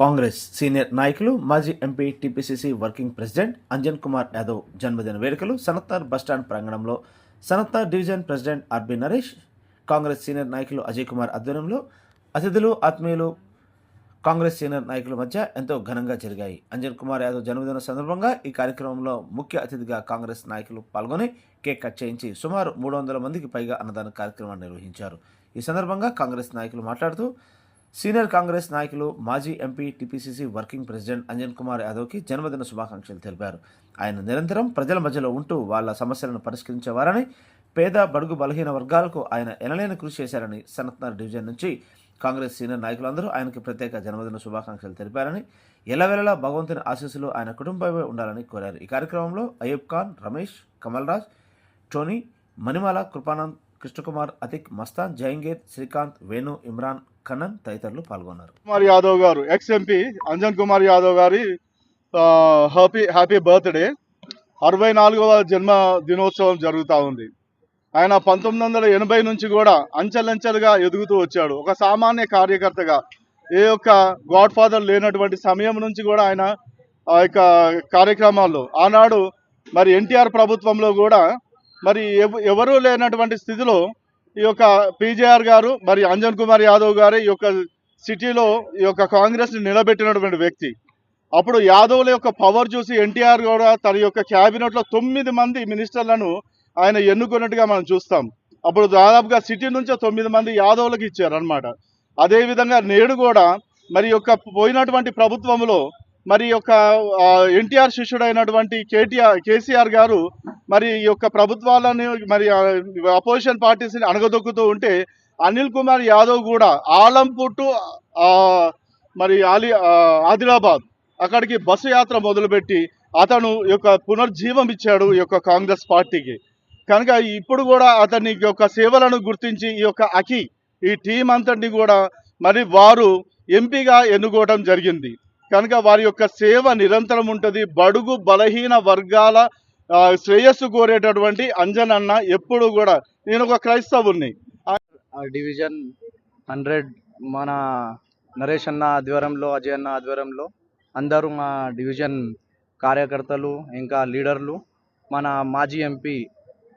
Congress senior నాయకులు మాజీ MP TPCC working president Anjan Kumar Yadav జన్మదిన వేడుకలు సనత్తార్ బస్టాండ్ ప్రాంగణంలో Sanathnagar division president RB Naresh Congress senior నాయకులు అజయ్ కుమార్ ఆధ్వర్యంలో అతిథులు ఆత్మీయులు కాంగ్రెస్ సీనియర్ నాయకుల మధ్య ఎంతో ఘనంగా జరిగాయి. అంజన్ కుమార్ యాదవ్ జన్మదిన సందర్భంగా ఈ కార్యక్రమంలో ముఖ్య అతిథిగా కాంగ్రెస్ నాయకులు పాల్గొని కేక్ కట్ చేయించి సుమారు మూడు వందల మందికి పైగా అన్నదాన కార్యక్రమాన్ని నిర్వహించారు. ఈ సందర్భంగా కాంగ్రెస్ నాయకులు మాట్లాడుతూ సీనియర్ కాంగ్రెస్ నాయకులు మాజీ MP TPCC working president Anjan Kumar యాదవ్కి జన్మదిన శుభాకాంక్షలు తెలిపారు. ఆయన నిరంతరం ప్రజల మధ్యలో ఉంటూ వాళ్ళ సమస్యలను పరిష్కరించేవారని పేద బడుగు బలహీన వర్గాలకు ఆయన ఎనలేని కృషి చేశారని సనత్నగర్ డివిజన్ నుంచి కాంగ్రెస్ సీనియర్ నాయకులందరూ ఆయనకి ప్రత్యేక జన్మదిన శుభాకాంక్షలు తెలిపారని ఎలవెలలా భగవంతుని ఆశీస్సులు ఆయన కుటుంబమే ఉండాలని కోరారు. ఈ కార్యక్రమంలో అయ్యూబ్ ఖాన్ రమేష్ కమల్ రాజ్ టోనీ మణిమాల కృపానంద్ కృష్ణకుమార్ అతిక్ మస్తాన్ జయంగీర్ శ్రీకాంత్ వేణు ఇమ్రాన్ కన్నన్ తదితరులు పాల్గొన్నారు. కుమార్ యాదవ్ గారు ఎక్స్ ఎంపీ అంజన్ కుమార్ యాదవ్ గారి హ్యాపీ హ్యాపీ బర్త్డే. అరవై నాలుగవ జన్మ దినోత్సవం జరుగుతూ ఉంది. ఆయన పంతొమ్మిది వందల ఎనభై నుంచి కూడా అంచెలంచెలుగా ఎదుగుతూ వచ్చాడు. ఒక సామాన్య కార్యకర్తగా ఏ యొక్క గాడ్ ఫాదర్ లేనటువంటి సమయం నుంచి కూడా ఆయన ఆ యొక్క కార్యక్రమాల్లో ఆనాడు మరి ఎన్టీఆర్ ప్రభుత్వంలో కూడా మరి ఎవ- ఎవరూ లేనటువంటి స్థితిలో ఈ యొక్క పీజేఆర్ గారు మరి అంజన్ కుమార్ యాదవ్ గారు ఈ యొక్క సిటీలో ఈ యొక్క కాంగ్రెస్ని నిలబెట్టినటువంటి వ్యక్తి. అప్పుడు యాదవ్ల యొక్క పవర్ చూసి ఎన్టీఆర్ కూడా తన యొక్క క్యాబినెట్లో తొమ్మిది మంది మినిస్టర్లను ఆయన ఎన్నుకున్నట్టుగా మనం చూస్తాం. అప్పుడు దాదాపుగా సిటీ నుంచే తొమ్మిది మంది యాదవ్లకు ఇచ్చారు అనమాట నేడు కూడా మరి యొక్క పోయినటువంటి ప్రభుత్వంలో మరి యొక్క ఎన్టీఆర్ శిష్యుడైనటువంటి కేటీఆర్ కేసీఆర్ గారు మరి ఈ యొక్క ప్రభుత్వాలను మరి అపోజిషన్ పార్టీస్ని అణగదొక్కుతూ ఉంటే అనిల్ కుమార్ యాదవ్ కూడా ఆలంపూర్ టు మరి ఆలి ఆదిలాబాద్ అక్కడికి బస్సు యాత్ర మొదలుపెట్టి అతను యొక్క పునర్జీవం ఇచ్చాడు ఈ యొక్క కాంగ్రెస్ పార్టీకి. కనుక ఇప్పుడు కూడా అతని యొక్క సేవలను గుర్తించి ఈ యొక్క అఖి ఈ టీం అంతటిని కూడా మరి వారు ఎంపీగా ఎన్నుకోవడం జరిగింది. కనుక వారి యొక్క సేవ నిరంతరం ఉంటుంది. బడుగు బలహీన వర్గాల శ్రేయస్సు కోరేటటువంటి అంజన్ అన్న ఎప్పుడు కూడా నేను ఒక క్రైస్తవుని ఆ డివిజన్ హండ్రెడ్ మన నరేష్ అన్న ఆధ్వర్యంలో అజయ్ అన్న ఆధ్వర్యంలో అందరూ మా డివిజన్ కార్యకర్తలు ఇంకా లీడర్లు మన మాజీ ఎంపీ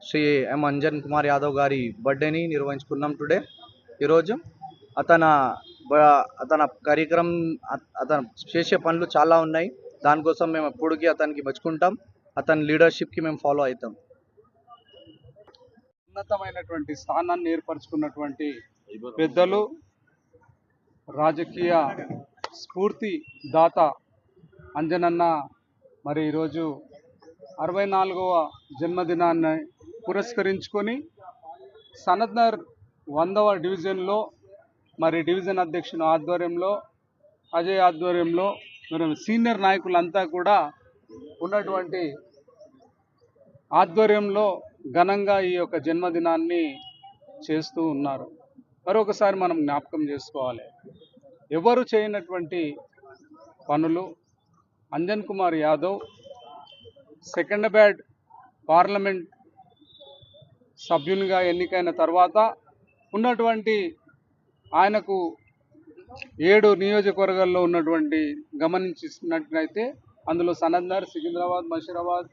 శ్రీ ఎం అంజన్ కుమార్ యాదవ్ గారి బర్త్డేని నిర్వహించుకున్నాం టుడే. ఈరోజు అతన అతన కార్యక్రమం అతను చేసే పనులు చాలా ఉన్నాయి. దానికోసం మేము ఎప్పటికీ అతనికి మెచ్చుకుంటాం. అతని లీడర్షిప్కి మేము ఫాలో అవుతాం. ఉన్నతమైనటువంటి స్థానాన్ని ఏర్పరచుకున్నటువంటి పెద్దలు రాజకీయ స్ఫూర్తి దాత అంజనన్న మరి ఈరోజు అరవై నాలుగవ జన్మదినాన్ని పురస్కరించుకొని సనద్నర్ వందవ డివిజన్లో మరి డివిజన్ అధ్యక్షుని ఆధ్వర్యంలో అజయ్ ఆధ్వర్యంలో మరి సీనియర్ నాయకులంతా కూడా ఉన్నటువంటి ఆధ్వర్యంలో ఘనంగా ఈ యొక్క జన్మదినాన్ని చేస్తూ ఉన్నారు. మరొకసారి మనం జ్ఞాపకం చేసుకోవాలి. ఎవరు చేయనటువంటి పనులు? అంజన్ కుమార్ యాదవ్ సెకండ్ బ్యాడ్ పార్లమెంట్ సభ్యునిగా ఎన్నికైన తర్వాత ఉన్నటువంటి ఆయనకు ఏడు నియోజకవర్గాల్లో ఉన్నటువంటి గమనించినట్లయితే అందులో సనద్నర్ సికింద్రాబాద్ మషీరాబాద్